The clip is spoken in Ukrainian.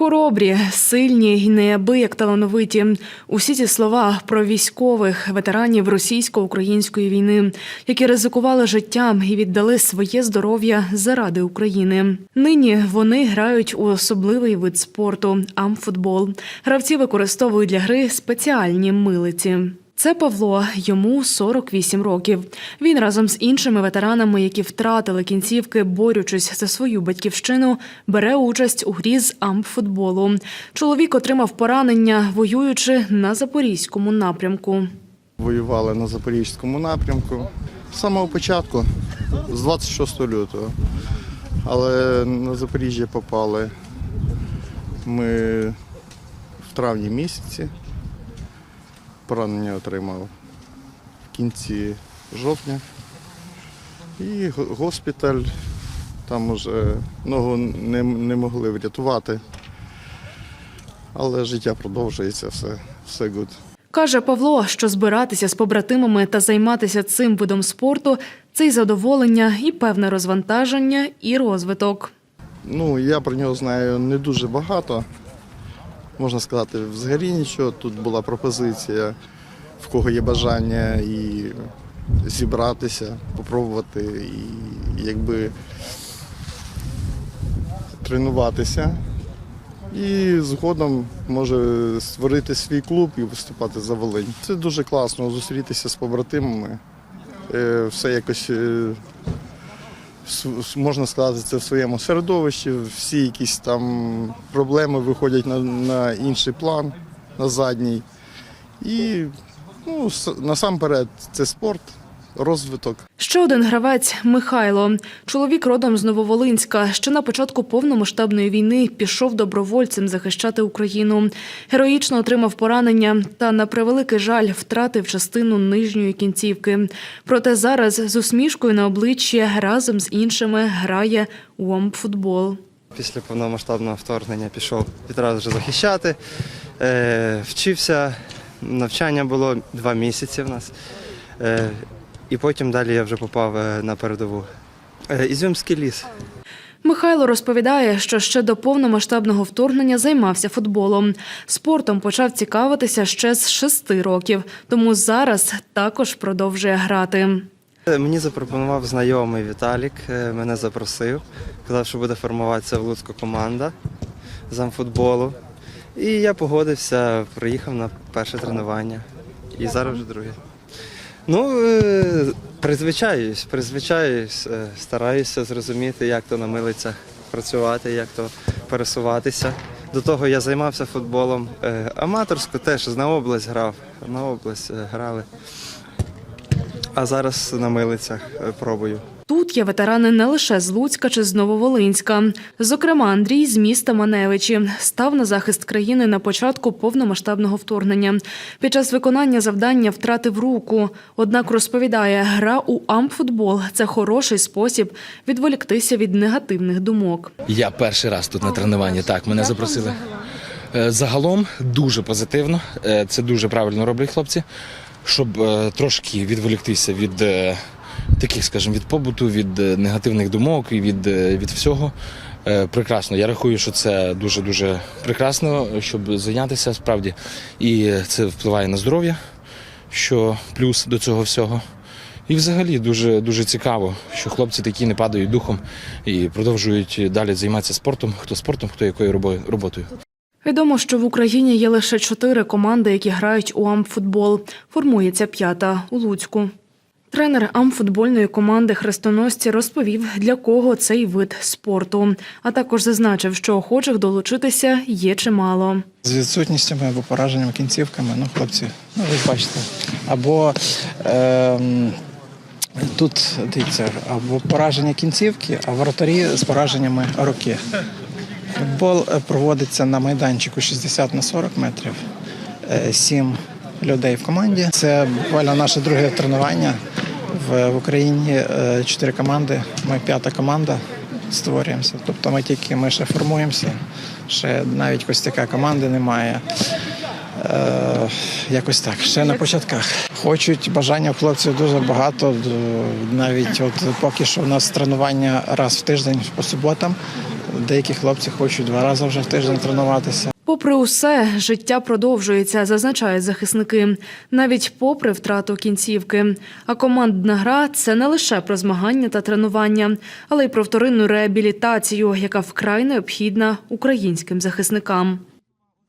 Хоробрі, сильні й неабияк талановиті. Усі ці слова про військових ветеранів російсько-української війни, які ризикували життям і віддали своє здоров'я заради України. Нині вони грають у особливий вид спорту амфутбол. Гравці використовують для гри спеціальні милиці. Це Павло, йому 48 років. Він разом з іншими ветеранами, які втратили кінцівки, борючись за свою батьківщину, бере участь у грі з амфутболу. Чоловік отримав поранення, воюючи на запорізькому напрямку. Воювали на Запорізькому напрямку з самого початку, з 26 лютого. Але на Запоріжжя попали ми в травні місяці. Поранення отримав в кінці жовтня. І го- госпіталь, там уже ногу не, не могли врятувати. Але життя продовжується, все, все гуд. Каже Павло, що збиратися з побратимами та займатися цим видом спорту це й задоволення, і певне розвантаження, і розвиток. Ну, я про нього знаю не дуже багато. Можна сказати, взагалі нічого. Тут була пропозиція, в кого є бажання і зібратися, попробувати і якби тренуватися. І згодом може створити свій клуб і виступати за Волинь. Це дуже класно зустрітися з побратимами. Е, Все якось е, можна сказати, це в своєму середовищі. Всі якісь там проблеми виходять на, на інший план, на задній. І ну, насамперед це спорт, розвиток. Ще один гравець Михайло. Чоловік родом з Нововолинська. Ще на початку повномасштабної війни пішов добровольцем захищати Україну. Героїчно отримав поранення та, на превеликий жаль, втратив частину нижньої кінцівки. Проте зараз з усмішкою на обличчі разом з іншими грає у амфутбол. Після повномасштабного вторгнення пішов відразу ж захищати. Е, вчився, навчання було два місяці в нас. І потім далі я вже попав е, на передову. Е, Ізюмський ліс. Михайло розповідає, що ще до повномасштабного вторгнення займався футболом. Спортом почав цікавитися ще з шести років, тому зараз також продовжує грати. Е, Мені запропонував знайомий Віталік, мене запросив. Казав, що буде формуватися в Луцьку команда з амфутболу. І я погодився, приїхав на перше тренування. І зараз вже друге. Ну, е, призвичаюсь, призвичаюсь, е, стараюся зрозуміти, як то на милицях працювати, як то пересуватися. До того я займався футболом е, аматорсько, теж на область грав. На область грали. А зараз на милицях пробую. Тут є ветерани не лише з Луцька чи з Нововолинська. Зокрема, Андрій з міста Маневичі став на захист країни на початку повномасштабного вторгнення. Під час виконання завдання втратив руку. Однак розповідає, гра у амфутбол це хороший спосіб відволіктися від негативних думок. Я перший раз тут на тренуванні. Так, мене запросили. Е, Загалом дуже позитивно. Е, Це дуже правильно роблять хлопці, щоб е, трошки відволіктися від таких, скажімо, від побуту, від е, негативних думок і від, е, від всього. Е, Прекрасно. Я рахую, що це дуже дуже прекрасно, щоб зайнятися справді. І це впливає на здоров'я, що плюс до цього всього. І взагалі дуже дуже цікаво, що хлопці такі не падають духом і продовжують далі займатися спортом. Хто спортом, хто якою роботою. Відомо, що в Україні є лише чотири команди, які грають у амфутбол. Формується п'ята у Луцьку. Тренер амфутбольної команди хрестоносці розповів, для кого цей вид спорту, а також зазначив, що охочих долучитися є чимало. З відсутністями або пораженнями кінцівками, ну, хлопці, ну ви бачите. Або ем, тут дивіться, або пораження кінцівки, а вратарі з пораженнями руки. Футбол е, проводиться на майданчику 60 на 40 метрів. Е, Сім людей в команді. Це буквально наше друге тренування. В, Україні е, чотири команди. Ми п'ята команда створюємося. Тобто ми тільки ми ще формуємося, ще навіть костяка команди немає. Е, якось так, ще на початках. Хочуть бажання хлопців дуже багато. Навіть от поки що у нас тренування раз в тиждень по суботам. Деякі хлопці хочуть два рази вже в тиждень тренуватися. Попри усе, життя продовжується, зазначають захисники, навіть попри втрату кінцівки. А командна гра це не лише про змагання та тренування, але й про вторинну реабілітацію, яка вкрай необхідна українським захисникам.